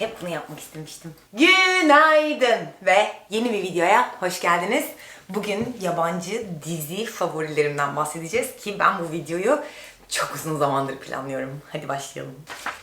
Hep bunu yapmak istemiştim. Günaydın ve yeni bir videoya hoş geldiniz. Bugün yabancı dizi favorilerimden bahsedeceğiz ki ben bu videoyu çok uzun zamandır planlıyorum. Hadi başlayalım.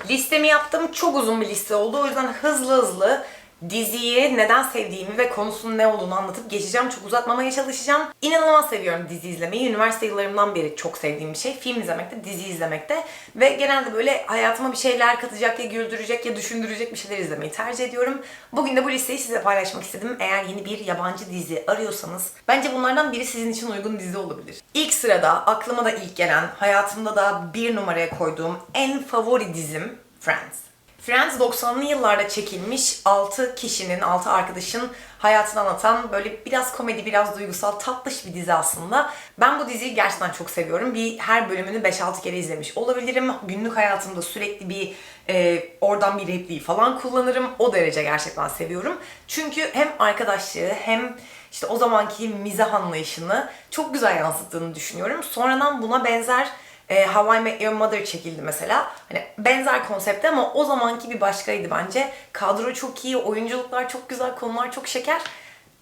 Listemi yaptım. Çok uzun bir liste oldu. O yüzden hızlı hızlı diziyi neden sevdiğimi ve konusunun ne olduğunu anlatıp geçeceğim. Çok uzatmamaya çalışacağım. İnanılmaz seviyorum dizi izlemeyi. Üniversite yıllarımdan beri çok sevdiğim bir şey. Film izlemekte, dizi izlemekte. Ve genelde böyle hayatıma bir şeyler katacak ya güldürecek ya düşündürecek bir şeyler izlemeyi tercih ediyorum. Bugün de bu listeyi size paylaşmak istedim. Eğer yeni bir yabancı dizi arıyorsanız bence bunlardan biri sizin için uygun dizi olabilir. İlk sırada aklıma da ilk gelen, hayatımda da bir numaraya koyduğum en favori dizim Friends. Friends 90'lı yıllarda çekilmiş 6 kişinin, 6 arkadaşın hayatını anlatan böyle biraz komedi, biraz duygusal, tatlış bir dizi aslında. Ben bu diziyi gerçekten çok seviyorum. Bir her bölümünü 5-6 kere izlemiş olabilirim. Günlük hayatımda sürekli bir e, oradan bir repliği falan kullanırım. O derece gerçekten seviyorum. Çünkü hem arkadaşlığı hem işte o zamanki mizah anlayışını çok güzel yansıttığını düşünüyorum. Sonradan buna benzer e, How I Met Your Mother çekildi mesela. Hani benzer konsepte ama o zamanki bir başkaydı bence. Kadro çok iyi, oyunculuklar çok güzel, konular çok şeker.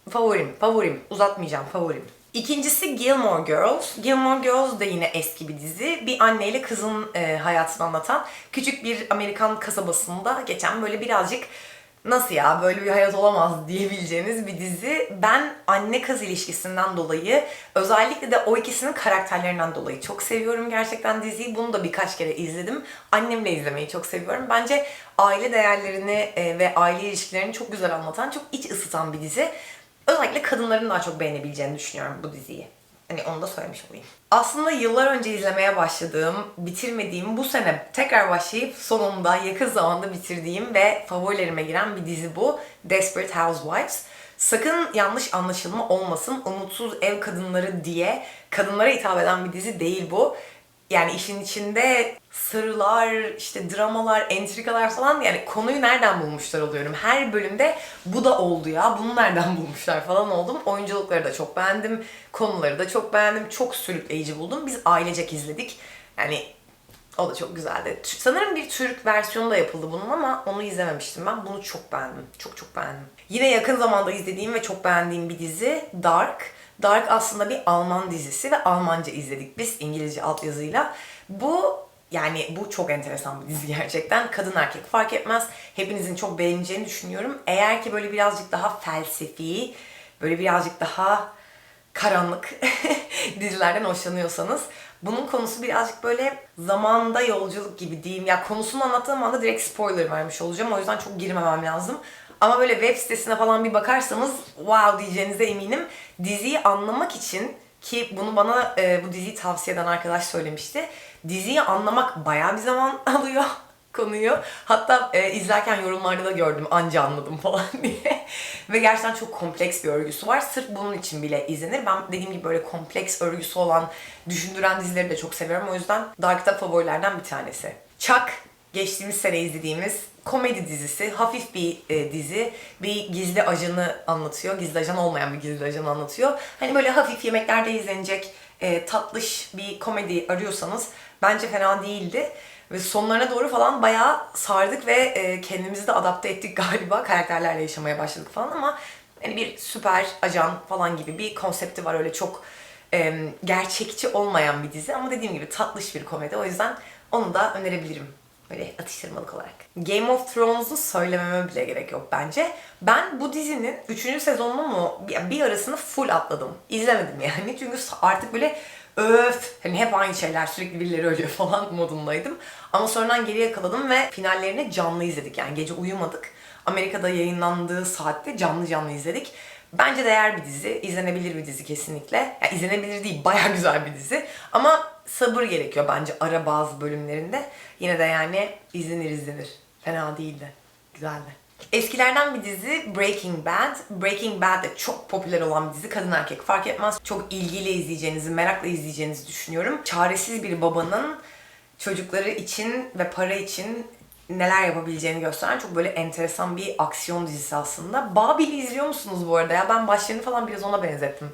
Favorim, favorim. Uzatmayacağım, favorim. İkincisi Gilmore Girls. Gilmore Girls da yine eski bir dizi. Bir anneyle kızın e, hayatını anlatan küçük bir Amerikan kasabasında geçen böyle birazcık nasıl ya böyle bir hayat olamaz diyebileceğiniz bir dizi. Ben anne kız ilişkisinden dolayı özellikle de o ikisinin karakterlerinden dolayı çok seviyorum gerçekten diziyi. Bunu da birkaç kere izledim. Annemle izlemeyi çok seviyorum. Bence aile değerlerini e, ve aile ilişkilerini çok güzel anlatan, çok iç ısıtan bir dizi. Özellikle kadınların daha çok beğenebileceğini düşünüyorum bu diziyi. Hani onu da söylemiş olayım. Aslında yıllar önce izlemeye başladığım, bitirmediğim, bu sene tekrar başlayıp sonunda yakın zamanda bitirdiğim ve favorilerime giren bir dizi bu. Desperate Housewives. Sakın yanlış anlaşılma olmasın. Umutsuz ev kadınları diye kadınlara hitap eden bir dizi değil bu. Yani işin içinde sırlar, işte dramalar, entrikalar falan yani konuyu nereden bulmuşlar oluyorum. Her bölümde bu da oldu ya, bunu nereden bulmuşlar falan oldum. Oyunculukları da çok beğendim, konuları da çok beğendim, çok sürükleyici buldum. Biz ailecek izledik. Yani o da çok güzeldi. Sanırım bir Türk versiyonu da yapıldı bunun ama onu izlememiştim ben. Bunu çok beğendim. Çok çok beğendim. Yine yakın zamanda izlediğim ve çok beğendiğim bir dizi Dark. Dark aslında bir Alman dizisi ve Almanca izledik biz İngilizce altyazıyla. Bu yani bu çok enteresan bir dizi gerçekten. Kadın erkek fark etmez. Hepinizin çok beğeneceğini düşünüyorum. Eğer ki böyle birazcık daha felsefi, böyle birazcık daha karanlık dizilerden hoşlanıyorsanız bunun konusu birazcık böyle zamanda yolculuk gibi diyeyim. Ya konusunu anlattığım anda direkt spoiler vermiş olacağım. O yüzden çok girmemem lazım. Ama böyle web sitesine falan bir bakarsanız wow diyeceğinize eminim. Diziyi anlamak için ki bunu bana e, bu diziyi tavsiye eden arkadaş söylemişti. Diziyi anlamak bayağı bir zaman alıyor konuyu. Hatta e, izlerken yorumlarda da gördüm anca anladım falan diye. Ve gerçekten çok kompleks bir örgüsü var. Sırf bunun için bile izlenir. Ben dediğim gibi böyle kompleks örgüsü olan, düşündüren dizileri de çok seviyorum. O yüzden Dark'ta favorilerden bir tanesi. Chuck, geçtiğimiz sene izlediğimiz komedi dizisi. Hafif bir e, dizi. Bir gizli ajanı anlatıyor. Gizli ajan olmayan bir gizli ajanı anlatıyor. Hani böyle hafif yemeklerde izlenecek e, tatlış bir komedi arıyorsanız bence fena değildi. Ve sonlarına doğru falan bayağı sardık ve e, kendimizi de adapte ettik galiba. Karakterlerle yaşamaya başladık falan ama hani bir süper ajan falan gibi bir konsepti var öyle çok e, gerçekçi olmayan bir dizi ama dediğim gibi tatlış bir komedi. O yüzden onu da önerebilirim. Böyle atıştırmalık olarak. Game of Thrones'u söylememe bile gerek yok bence. Ben bu dizinin 3. sezonunu mu bir- arasını full atladım. İzlemedim yani. Çünkü artık böyle öf hani hep aynı şeyler sürekli birileri ölüyor falan modundaydım. Ama sonradan geri yakaladım ve finallerini canlı izledik. Yani gece uyumadık. Amerika'da yayınlandığı saatte canlı canlı izledik. Bence değer bir dizi, izlenebilir bir dizi kesinlikle. Yani izlenebilir değil, bayağı güzel bir dizi. Ama sabır gerekiyor bence ara bazı bölümlerinde. Yine de yani izlenir izlenir. Fena değildi. Güzeldi. Eskilerden bir dizi Breaking Bad. Breaking Bad de çok popüler olan bir dizi. Kadın erkek fark etmez. Çok ilgiyle izleyeceğinizi, merakla izleyeceğinizi düşünüyorum. Çaresiz bir babanın çocukları için ve para için neler yapabileceğini gösteren çok böyle enteresan bir aksiyon dizisi aslında. Babil'i izliyor musunuz bu arada ya? Ben başlarını falan biraz ona benzettim.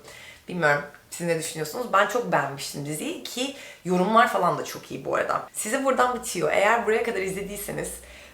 Bilmiyorum. Siz ne düşünüyorsunuz? Ben çok beğenmiştim diziyi ki yorumlar falan da çok iyi bu arada. Size buradan bitiyor. Eğer buraya kadar izlediyseniz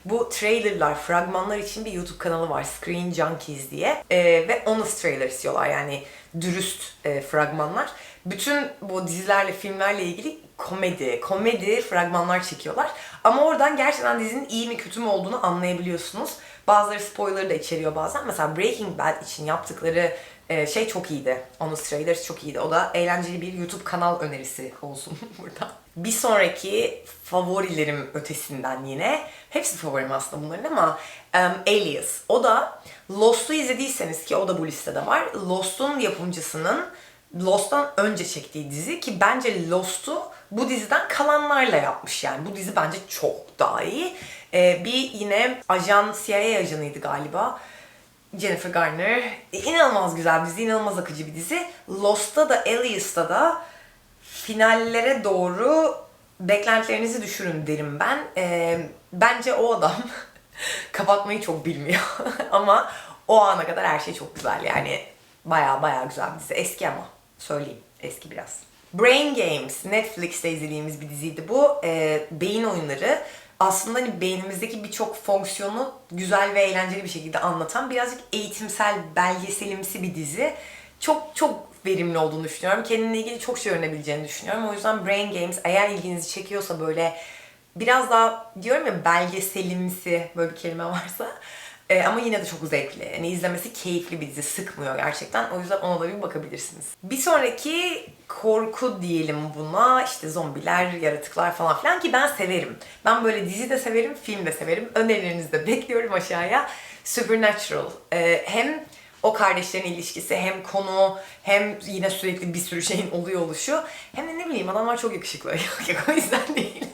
Bu trailerlar, fragmanlar için bir YouTube kanalı var Screen Junkies diye. Ee, ve honest trailer istiyorlar yani dürüst e, fragmanlar. Bütün bu dizilerle, filmlerle ilgili komedi, komedi fragmanlar çekiyorlar. Ama oradan gerçekten dizinin iyi mi kötü mü olduğunu anlayabiliyorsunuz. Bazıları spoiler da içeriyor bazen. Mesela Breaking Bad için yaptıkları e, şey çok iyiydi. Honest Trailers çok iyiydi. O da eğlenceli bir YouTube kanal önerisi olsun burada. Bir sonraki favorilerim ötesinden yine. Hepsi favorim aslında bunların ama um, Alias. O da Lost'u izlediyseniz ki o da bu listede var. Lost'un yapımcısının Lost'tan önce çektiği dizi ki bence Lost'u bu diziden kalanlarla yapmış yani. Bu dizi bence çok daha iyi. Ee, bir yine ajan, CIA ajanıydı galiba. Jennifer Garner. E, inanılmaz güzel bir dizi, inanılmaz akıcı bir dizi. Lost'ta da Alias'ta da finallere doğru beklentilerinizi düşürün derim ben. Ee, bence o adam kapatmayı çok bilmiyor. ama o ana kadar her şey çok güzel yani. Baya baya güzel bir dizi. Eski ama söyleyeyim. Eski biraz. Brain Games. Netflix'te izlediğimiz bir diziydi bu. Ee, beyin oyunları. Aslında hani beynimizdeki birçok fonksiyonu güzel ve eğlenceli bir şekilde anlatan birazcık eğitimsel, belgeselimsi bir dizi. Çok çok verimli olduğunu düşünüyorum. Kendine ilgili çok şey öğrenebileceğini düşünüyorum. O yüzden Brain Games eğer ilginizi çekiyorsa böyle biraz daha diyorum ya belgeselimsi böyle bir kelime varsa e, ama yine de çok zevkli. Yani izlemesi keyifli bir dizi. Sıkmıyor gerçekten. O yüzden ona da bir bakabilirsiniz. Bir sonraki korku diyelim buna. İşte zombiler, yaratıklar falan filan ki ben severim. Ben böyle dizi de severim, film de severim. Önerilerinizi de bekliyorum aşağıya. Supernatural. E, hem o kardeşlerin ilişkisi hem konu hem yine sürekli bir sürü şeyin oluyor oluşu hem de ne bileyim adamlar çok yakışıklı. Yok o yüzden değil.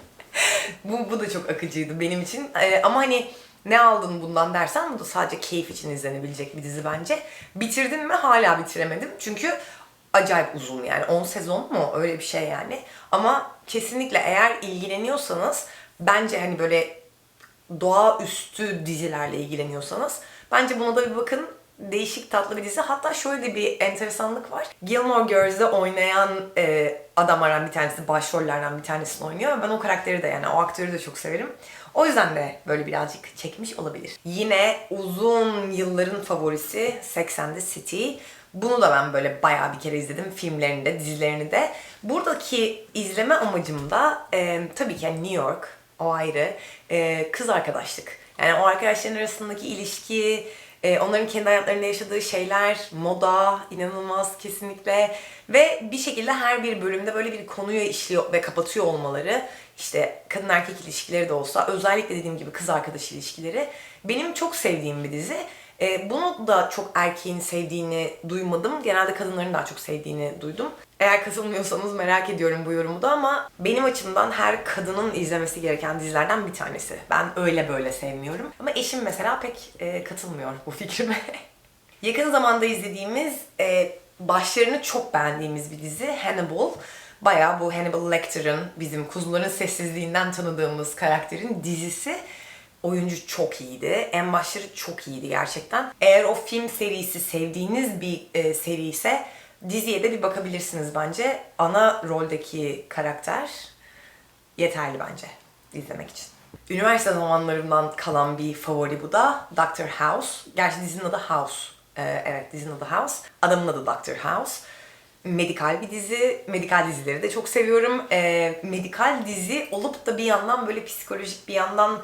bu, bu da çok akıcıydı benim için. Ee, ama hani ne aldın bundan dersen bu da sadece keyif için izlenebilecek bir dizi bence. Bitirdim mi? Hala bitiremedim. Çünkü acayip uzun yani 10 sezon mu öyle bir şey yani. Ama kesinlikle eğer ilgileniyorsanız bence hani böyle doğaüstü dizilerle ilgileniyorsanız bence buna da bir bakın değişik tatlı bir dizi. Hatta şöyle bir enteresanlık var. Gilmore Girls'de oynayan e, adamlardan bir tanesi, başrollerden bir tanesini oynuyor. Ben o karakteri de yani o aktörü de çok severim. O yüzden de böyle birazcık çekmiş olabilir. Yine uzun yılların favorisi Sex and the City. Bunu da ben böyle bayağı bir kere izledim. Filmlerini de, dizilerini de. Buradaki izleme amacım da e, tabii ki yani New York, o ayrı. E, kız arkadaşlık. Yani o arkadaşların arasındaki ilişki, e, onların kendi hayatlarında yaşadığı şeyler, moda inanılmaz kesinlikle. Ve bir şekilde her bir bölümde böyle bir konuyu işliyor ve kapatıyor olmaları. İşte kadın erkek ilişkileri de olsa özellikle dediğim gibi kız arkadaş ilişkileri. Benim çok sevdiğim bir dizi. E, bunu da çok erkeğin sevdiğini duymadım. Genelde kadınların daha çok sevdiğini duydum. Eğer katılmıyorsanız merak ediyorum bu yorumu da ama benim açımdan her kadının izlemesi gereken dizilerden bir tanesi. Ben öyle böyle sevmiyorum. Ama eşim mesela pek e, katılmıyor bu fikrime. Yakın zamanda izlediğimiz, e, başlarını çok beğendiğimiz bir dizi Hannibal. Bayağı bu Hannibal Lecter'ın bizim Kuzuların Sessizliğinden tanıdığımız karakterin dizisi. Oyuncu çok iyiydi. En başları çok iyiydi gerçekten. Eğer o film serisi sevdiğiniz bir e, seri ise diziye de bir bakabilirsiniz bence. Ana roldeki karakter yeterli bence izlemek için. Üniversite zamanlarımdan kalan bir favori bu da Doctor House. Gerçi dizinin adı House. Ee, evet dizinin adı House. Adamın adı Doctor House. Medikal bir dizi. Medikal dizileri de çok seviyorum. Ee, medikal dizi olup da bir yandan böyle psikolojik bir yandan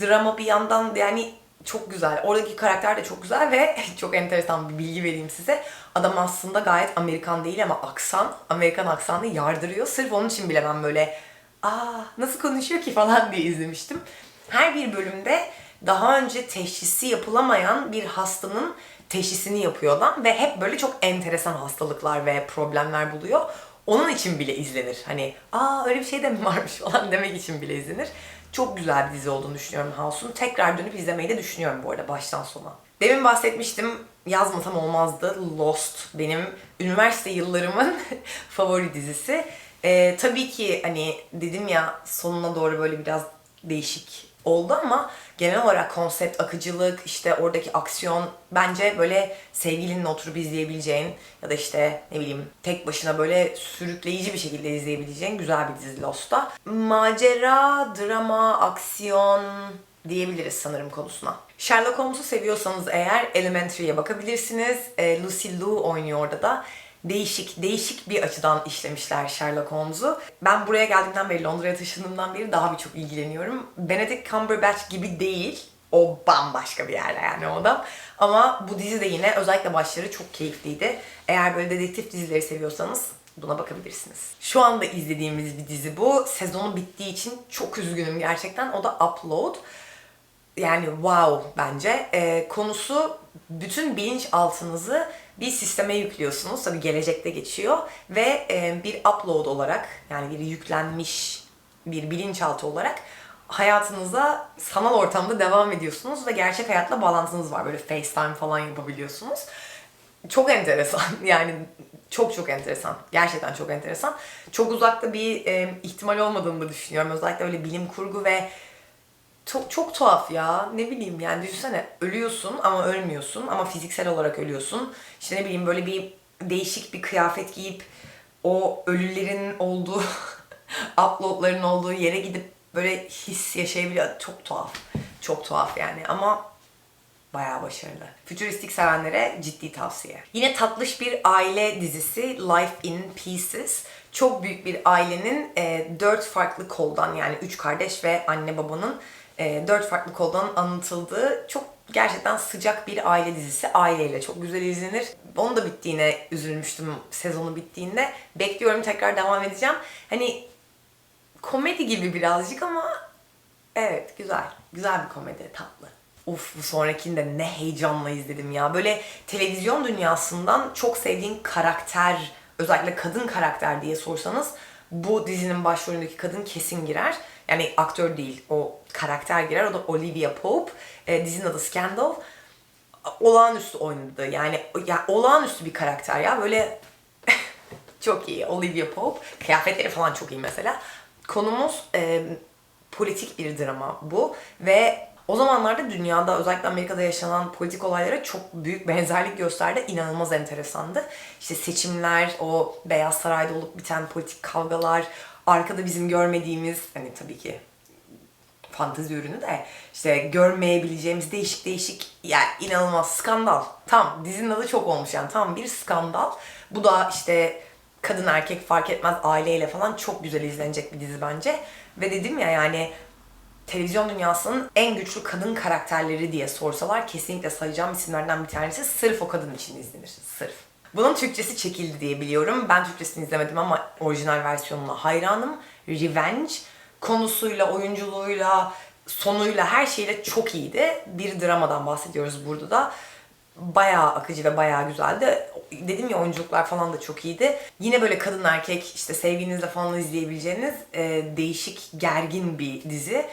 drama bir yandan yani çok güzel. Oradaki karakter de çok güzel ve çok enteresan bir bilgi vereyim size. Adam aslında gayet Amerikan değil ama aksan, Amerikan aksanı yardırıyor. Sırf onun için bile ben böyle aa nasıl konuşuyor ki falan diye izlemiştim. Her bir bölümde daha önce teşhisi yapılamayan bir hastanın teşhisini yapıyor adam ve hep böyle çok enteresan hastalıklar ve problemler buluyor. Onun için bile izlenir. Hani aa öyle bir şey de mi varmış falan demek için bile izlenir. Çok güzel bir dizi olduğunu düşünüyorum House'un. Tekrar dönüp izlemeyi de düşünüyorum bu arada baştan sona. Demin bahsetmiştim yazmasam olmazdı Lost benim üniversite yıllarımın favori dizisi. Ee, tabii ki hani dedim ya sonuna doğru böyle biraz değişik oldu ama genel olarak konsept, akıcılık, işte oradaki aksiyon bence böyle sevgilinle oturup izleyebileceğin ya da işte ne bileyim tek başına böyle sürükleyici bir şekilde izleyebileceğin güzel bir dizi Lost'ta. Macera, drama, aksiyon diyebiliriz sanırım konusuna. Sherlock Holmes'u seviyorsanız eğer Elementary'e bakabilirsiniz. E, Lucy Liu oynuyor orada da. Değişik, değişik bir açıdan işlemişler Sherlock Holmes'u. Ben buraya geldiğimden beri, Londra'ya taşındığımdan beri daha birçok ilgileniyorum. Benedict Cumberbatch gibi değil. O bambaşka bir yerde yani o adam. Ama bu dizi de yine özellikle başları çok keyifliydi. Eğer böyle dedektif dizileri seviyorsanız buna bakabilirsiniz. Şu anda izlediğimiz bir dizi bu. Sezonu bittiği için çok üzgünüm gerçekten. O da Upload. Yani wow bence. Ee, konusu bütün bilinçaltınızı bir sisteme yüklüyorsunuz. Tabii gelecekte geçiyor. Ve e, bir upload olarak yani bir yüklenmiş bir bilinçaltı olarak hayatınıza sanal ortamda devam ediyorsunuz ve gerçek hayatla bağlantınız var. Böyle FaceTime falan yapabiliyorsunuz. Çok enteresan. Yani çok çok enteresan. Gerçekten çok enteresan. Çok uzakta bir e, ihtimal olmadığını da düşünüyorum. Özellikle öyle bilim kurgu ve çok çok tuhaf ya. Ne bileyim yani düşünsene ölüyorsun ama ölmüyorsun ama fiziksel olarak ölüyorsun. İşte ne bileyim böyle bir değişik bir kıyafet giyip o ölülerin olduğu uploadların olduğu yere gidip böyle his yaşayabiliyor. Çok tuhaf. Çok tuhaf yani ama Bayağı başarılı. Fütüristik sevenlere ciddi tavsiye. Yine tatlış bir aile dizisi Life in Pieces. Çok büyük bir ailenin e, dört farklı koldan yani üç kardeş ve anne babanın dört farklı koldan anlatıldığı çok gerçekten sıcak bir aile dizisi. Aileyle çok güzel izlenir. Onun da bittiğine üzülmüştüm sezonu bittiğinde. Bekliyorum tekrar devam edeceğim. Hani komedi gibi birazcık ama evet güzel. Güzel bir komedi, tatlı. Uf bu sonrakini de ne heyecanla izledim ya. Böyle televizyon dünyasından çok sevdiğin karakter, özellikle kadın karakter diye sorsanız bu dizinin başrolündeki kadın kesin girer. Yani aktör değil, o karakter girer. O da Olivia Pope. E, dizinin adı Scandal. Olağanüstü oynadı. Yani ya olağanüstü bir karakter ya. Böyle çok iyi. Olivia Pope. Kıyafetleri falan çok iyi mesela. Konumuz e, politik bir drama bu ve o zamanlarda dünyada özellikle Amerika'da yaşanan politik olaylara çok büyük benzerlik gösterdi. İnanılmaz enteresandı. İşte seçimler, o Beyaz Saray'da olup biten politik kavgalar, arkada bizim görmediğimiz, hani tabii ki fantezi ürünü de işte görmeyebileceğimiz değişik değişik yani inanılmaz skandal. Tam dizinin adı çok olmuş yani tam bir skandal. Bu da işte kadın erkek fark etmez aileyle falan çok güzel izlenecek bir dizi bence. Ve dedim ya yani televizyon dünyasının en güçlü kadın karakterleri diye sorsalar kesinlikle sayacağım isimlerden bir tanesi sırf o kadın için izlenir. Sırf. Bunun Türkçesi çekildi diye biliyorum. Ben Türkçesini izlemedim ama orijinal versiyonuna hayranım. Revenge konusuyla, oyunculuğuyla, sonuyla her şeyle çok iyiydi. Bir dramadan bahsediyoruz burada da. Bayağı akıcı ve bayağı güzeldi. Dedim ya oyunculuklar falan da çok iyiydi. Yine böyle kadın erkek işte sevginizle falan izleyebileceğiniz e, değişik gergin bir dizi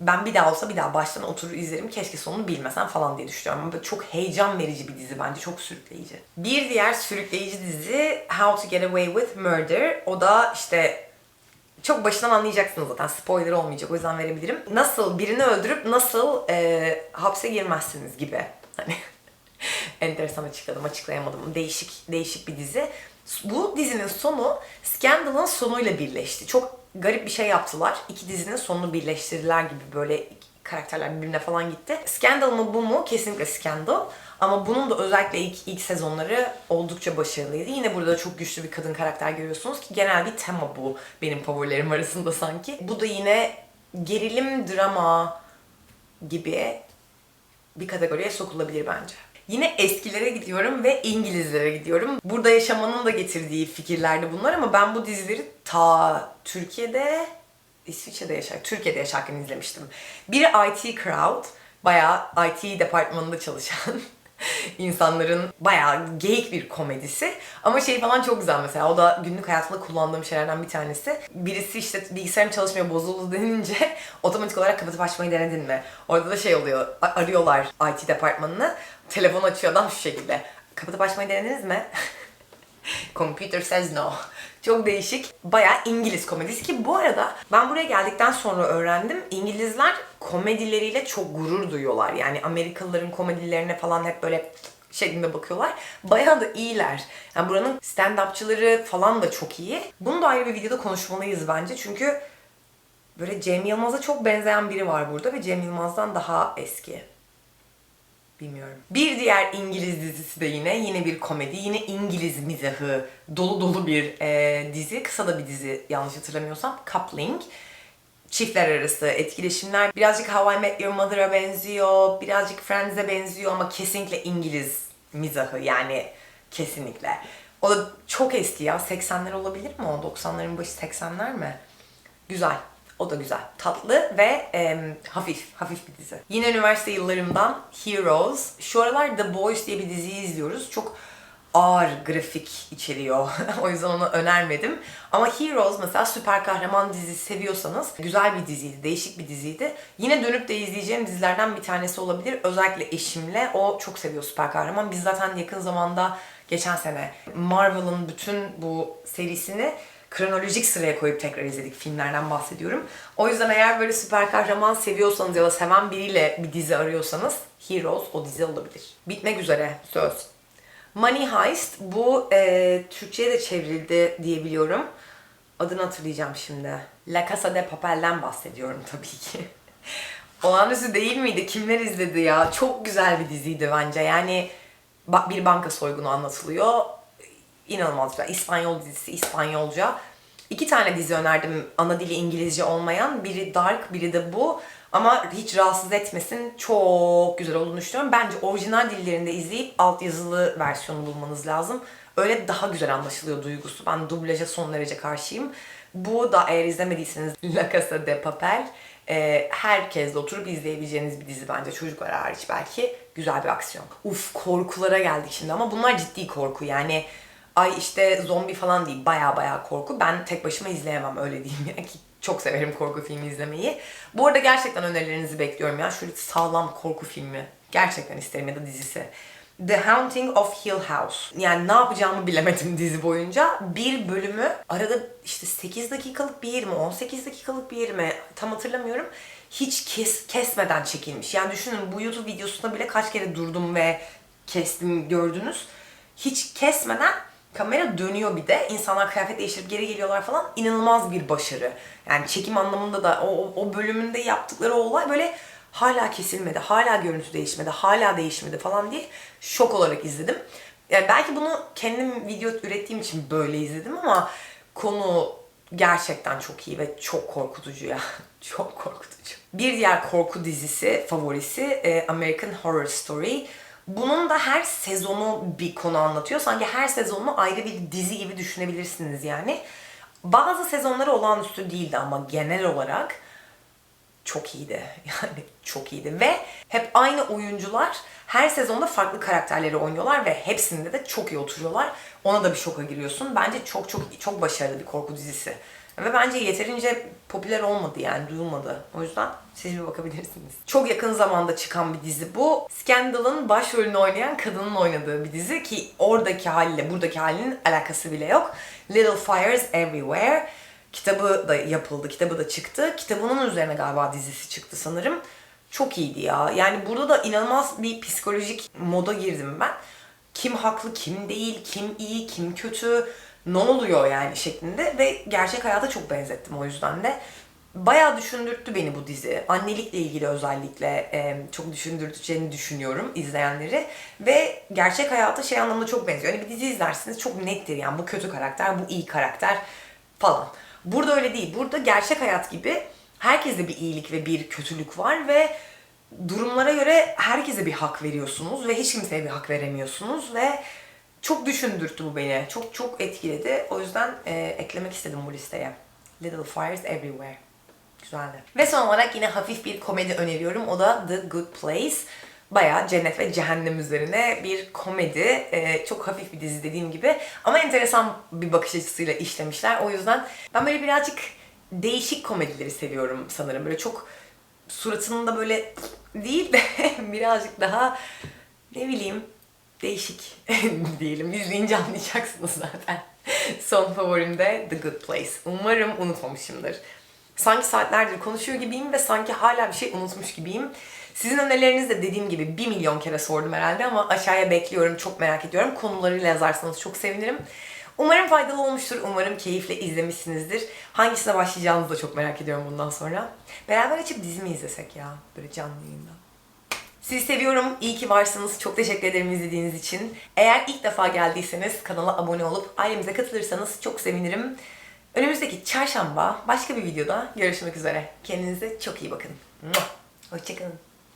ben bir daha olsa bir daha baştan oturur izlerim. Keşke sonunu bilmesem falan diye düşünüyorum. Böyle çok heyecan verici bir dizi bence. Çok sürükleyici. Bir diğer sürükleyici dizi How to Get Away with Murder. O da işte çok başından anlayacaksınız zaten. Spoiler olmayacak o yüzden verebilirim. Nasıl birini öldürüp nasıl e, hapse girmezsiniz gibi. Hani enteresan açıkladım, açıklayamadım. Değişik değişik bir dizi. Bu dizinin sonu Scandal'ın sonuyla birleşti. Çok garip bir şey yaptılar. İki dizinin sonunu birleştirdiler gibi böyle karakterler birbirine falan gitti. Scandal mı bu mu? Kesinlikle Scandal. Ama bunun da özellikle ilk, ilk sezonları oldukça başarılıydı. Yine burada çok güçlü bir kadın karakter görüyorsunuz ki genel bir tema bu benim favorilerim arasında sanki. Bu da yine gerilim drama gibi bir kategoriye sokulabilir bence. Yine eskilere gidiyorum ve İngilizlere gidiyorum. Burada yaşamanın da getirdiği fikirlerdi bunlar ama ben bu dizileri ta Türkiye'de, İsviçre'de yaşarken, Türkiye'de yaşarken izlemiştim. Biri IT Crowd, bayağı IT departmanında çalışan insanların bayağı geyik bir komedisi. Ama şey falan çok güzel mesela. O da günlük hayatımda kullandığım şeylerden bir tanesi. Birisi işte bilgisayarım çalışmıyor bozuldu denince otomatik olarak kapatıp açmayı denedin mi? Orada da şey oluyor. Arıyorlar IT departmanını. Telefon açıyor adam şu şekilde. Kapatıp açmayı denediniz mi? Computer says no. Çok değişik. Bayağı İngiliz komedisi ki bu arada ben buraya geldikten sonra öğrendim. İngilizler komedileriyle çok gurur duyuyorlar. Yani Amerikalıların komedilerine falan hep böyle şeklinde bakıyorlar. Bayağı da iyiler. Yani buranın stand-upçıları falan da çok iyi. Bunu da ayrı bir videoda konuşmalıyız bence. Çünkü Böyle Cem Yılmaz'a çok benzeyen biri var burada ve Cem Yılmaz'dan daha eski. Bilmiyorum. Bir diğer İngiliz dizisi de yine yine bir komedi. Yine İngiliz mizahı dolu dolu bir e, dizi. Kısa da bir dizi yanlış hatırlamıyorsam. Coupling. Çiftler arası etkileşimler. Birazcık How I Met Your Mother'a benziyor. Birazcık Friends'e benziyor ama kesinlikle İngiliz mizahı yani kesinlikle. O da çok eski ya. 80'ler olabilir mi o? 90'ların başı 80'ler mi? Güzel. O da güzel. Tatlı ve em, hafif, hafif bir dizi. Yine üniversite yıllarımdan Heroes. Şu aralar The Boys diye bir diziyi izliyoruz. Çok ağır grafik içeriyor. o yüzden onu önermedim. Ama Heroes mesela süper kahraman dizisi seviyorsanız güzel bir diziydi, değişik bir diziydi. Yine dönüp de izleyeceğim dizilerden bir tanesi olabilir. Özellikle eşimle. O çok seviyor süper kahraman. Biz zaten yakın zamanda geçen sene Marvel'ın bütün bu serisini kronolojik sıraya koyup tekrar izledik. Filmlerden bahsediyorum. O yüzden eğer böyle süper kahraman seviyorsanız ya da seven biriyle bir dizi arıyorsanız Heroes o dizi olabilir. Bitmek üzere söz. Money Heist bu e, Türkçe'ye de çevrildi diye biliyorum. Adını hatırlayacağım şimdi. La Casa de Papel'den bahsediyorum tabii ki. Olağanüstü değil miydi? Kimler izledi ya? Çok güzel bir diziydi bence. Yani bir banka soygunu anlatılıyor. İnanılmaz güzel. İspanyol dizisi, İspanyolca. İki tane dizi önerdim ana dili İngilizce olmayan. Biri Dark, biri de bu. Ama hiç rahatsız etmesin. Çok güzel olduğunu düşünüyorum. Bence orijinal dillerinde izleyip altyazılı versiyonu bulmanız lazım. Öyle daha güzel anlaşılıyor duygusu. Ben dublaja son derece karşıyım. Bu da eğer izlemediyseniz La Casa de Papel e, herkesle oturup izleyebileceğiniz bir dizi bence. Çocuklar hariç belki güzel bir aksiyon. Uf korkulara geldik şimdi ama bunlar ciddi korku yani ay işte zombi falan değil baya baya korku. Ben tek başıma izleyemem öyle diyeyim yani ki çok severim korku filmi izlemeyi. Bu arada gerçekten önerilerinizi bekliyorum ya. Şöyle sağlam korku filmi. Gerçekten isterim ya da dizisi. The Haunting of Hill House. Yani ne yapacağımı bilemedim dizi boyunca. Bir bölümü arada işte 8 dakikalık bir yer mi, 18 dakikalık bir yer mi tam hatırlamıyorum. Hiç kes, kesmeden çekilmiş. Yani düşünün bu YouTube videosunda bile kaç kere durdum ve kestim gördünüz. Hiç kesmeden kamera dönüyor bir de. İnsanlar kıyafet değiştirip geri geliyorlar falan. İnanılmaz bir başarı. Yani çekim anlamında da o, o- o bölümünde yaptıkları olay böyle hala kesilmedi, hala görüntü değişmedi, hala değişmedi falan diye şok olarak izledim. Yani belki bunu kendim video ürettiğim için böyle izledim ama konu gerçekten çok iyi ve çok korkutucu ya. çok korkutucu. Bir diğer korku dizisi favorisi e, American Horror Story. Bunun da her sezonu bir konu anlatıyor. Sanki her sezonunu ayrı bir dizi gibi düşünebilirsiniz yani. Bazı sezonları olağanüstü değildi ama genel olarak çok iyiydi. Yani çok iyiydi. Ve hep aynı oyuncular her sezonda farklı karakterleri oynuyorlar ve hepsinde de çok iyi oturuyorlar. Ona da bir şoka giriyorsun. Bence çok çok çok başarılı bir korku dizisi. Ve bence yeterince popüler olmadı yani duyulmadı. O yüzden siz bir bakabilirsiniz. Çok yakın zamanda çıkan bir dizi bu. Scandal'ın başrolünü oynayan kadının oynadığı bir dizi ki oradaki haliyle buradaki halinin alakası bile yok. Little Fires Everywhere. Kitabı da yapıldı, kitabı da çıktı. Kitabının üzerine galiba dizisi çıktı sanırım. Çok iyiydi ya. Yani burada da inanılmaz bir psikolojik moda girdim ben. Kim haklı, kim değil, kim iyi, kim kötü, ne oluyor yani şeklinde ve gerçek hayata çok benzettim o yüzden de. Bayağı düşündürttü beni bu dizi. Annelikle ilgili özellikle e, çok düşündürteceğini düşünüyorum izleyenleri. Ve gerçek hayata şey anlamda çok benziyor. Hani bir dizi izlersiniz çok nettir yani bu kötü karakter, bu iyi karakter falan. Burada öyle değil. Burada gerçek hayat gibi herkeste bir iyilik ve bir kötülük var ve durumlara göre herkese bir hak veriyorsunuz ve hiç kimseye bir hak veremiyorsunuz ve çok düşündürttü bu beni. Çok çok etkiledi. O yüzden e, eklemek istedim bu listeye. Little Fires Everywhere. Güzeldi. Ve son olarak yine hafif bir komedi öneriyorum. O da The Good Place. Bayağı cennet ve cehennem üzerine bir komedi. Ee, çok hafif bir dizi dediğim gibi. Ama enteresan bir bakış açısıyla işlemişler. O yüzden ben böyle birazcık değişik komedileri seviyorum sanırım. Böyle çok suratında böyle değil de birazcık daha ne bileyim değişik diyelim. İzleyince anlayacaksınız zaten. Son favorim de The Good Place. Umarım unutmamışımdır. Sanki saatlerdir konuşuyor gibiyim ve sanki hala bir şey unutmuş gibiyim. Sizin önerilerinizi de dediğim gibi bir milyon kere sordum herhalde ama aşağıya bekliyorum, çok merak ediyorum. Konularıyla yazarsanız çok sevinirim. Umarım faydalı olmuştur. Umarım keyifle izlemişsinizdir. Hangisine başlayacağınızı da çok merak ediyorum bundan sonra. Beraber açıp dizi mi izlesek ya? Böyle canlı yayında. Sizi seviyorum. İyi ki varsınız. Çok teşekkür ederim izlediğiniz için. Eğer ilk defa geldiyseniz kanala abone olup ailemize katılırsanız çok sevinirim. Önümüzdeki çarşamba başka bir videoda görüşmek üzere. Kendinize çok iyi bakın. Hoşçakalın.